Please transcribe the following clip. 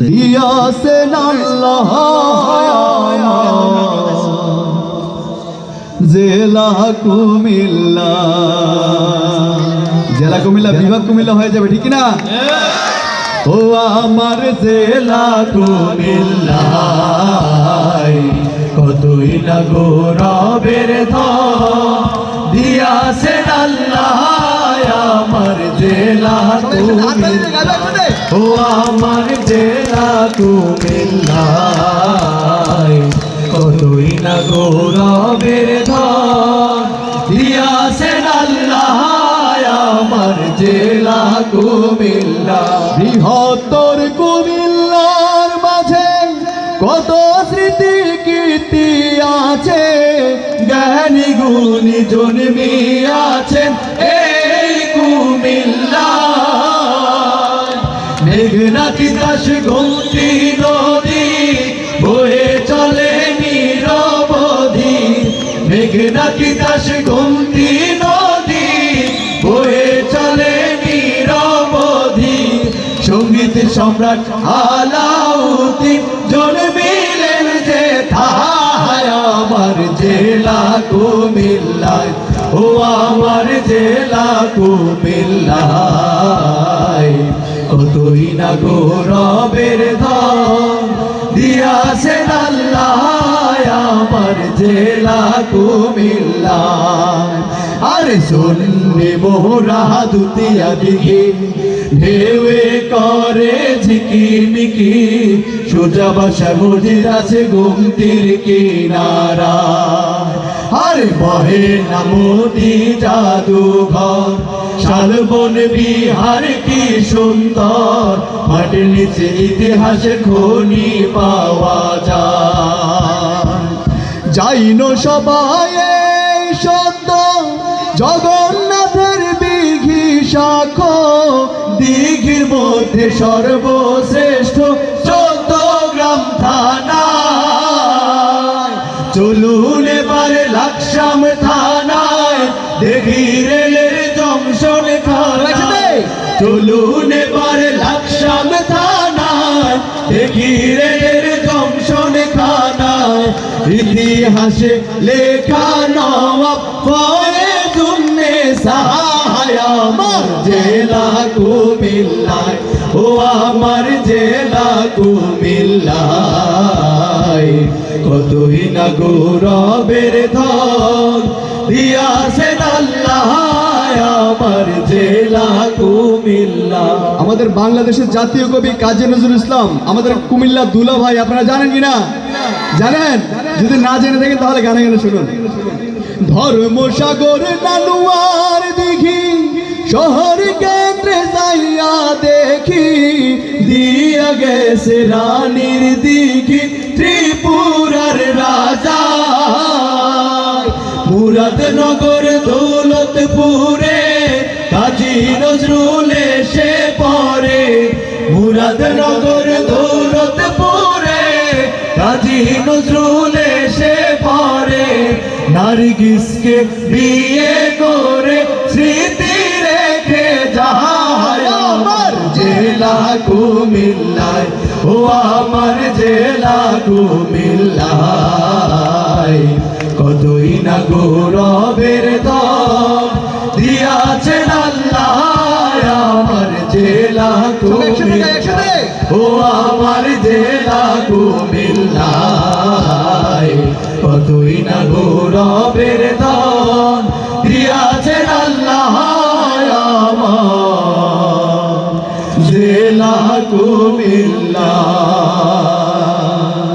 দিয়াছেন আল্লাহ জেলা কুমিল্লা। জেলা কুমিল্লা বিভাগ কুমিল্লা হয়ে যাবে ঠিক না ও আমার জেলা কুমিল্লা কতই না গৌরবের ধন। দিয়াছেন আল্লাহ, আমার জেলা কুমিল্লা ও আমার জেলা কুমিল্লায় কতই না গৌরবের ধন। দিয়াছেন আল্লাহ, আমার জেলা কুমিল্লা বৃহত্তর জ্ঞানী গুণী জন্মি আছেন, এই কুমিল্লা। মেঘনাথি দাস গৌতী নদী, বয়ে চলে নিরবধি। মেঘনাথি দাস গৌতী নদী, বয়ে চলে নিরবধি। সংগীত সম্রাট আলাউদ্দিন কুমিল্লায়, ও আমার জেলা কুমিল্লায়। কতই না গৌরবের ধন দিয়াছেন আল্লাহ আমার জেলা কুমিল্লায়। আরে শুনবে মোরা দুতিয়া দিকে ঢেউয়ে করে ঝিকির মিকি, সোজা বাসা মসজিদ আছে গুমতির কিনারা আরে বহে না মোদি জাদুঘর। শালবন বিহার কি সুন্দর, মাটির নিচে ইতিহাসের খনি পাওয়া যায়। যাইনো সবাই সত্য, জগন্নাথের বিঘি সাক্ষ্য, দিঘির মধ্যে সর্বশ্রেষ্ঠ চোদ্দ গ্রাম থানা। চলুন এবারে লাকসাম থানায় দেখি রেলের জংশন খানায় ইতিহাসে লেখা নবাব ফয়েজুন্নে সাহায়, আমার জেলা কুমিল্লায়, ও আমার জেলা কুমিল্লায়। কতই না গৌরবের ধন দিয়াছেন আল্লাহ, আমার জেলা কুমিল্লা আমাদের বাংলাদেশের জাতীয় কবি কাজী নজরুল ইসলাম, আমাদের কুমিল্লা দুলা ভাই, আপনারা জানেন কি না জানেন? যদি না জেনে থাকেন, তাহলে গানে গানে শুনুন। ধর্মসাগর নানুয়ার দেখি শহর কেন্দ্রে যাইয়া দেখি, দিয়া গেছে রানীর দিঘি, ত্রিপুরার রাজা মুরাদনগর দৌলতপুরে কাজী নজরুল এসে মুরাদনগর দৌলতপুরে কাজী নজরুল এসে পরে নার্গিসকে বিয়ে করে স্মৃতি রেখে আমার। জেলা কুমিল্লায় ও আমার জেলা কুমিল্লায়। কতই না গৌরবের দম কুমিল্লায় কতই না গৌরবের দান দিয়াছেন আল্লাহ আমার। জেলা কুমিল্লা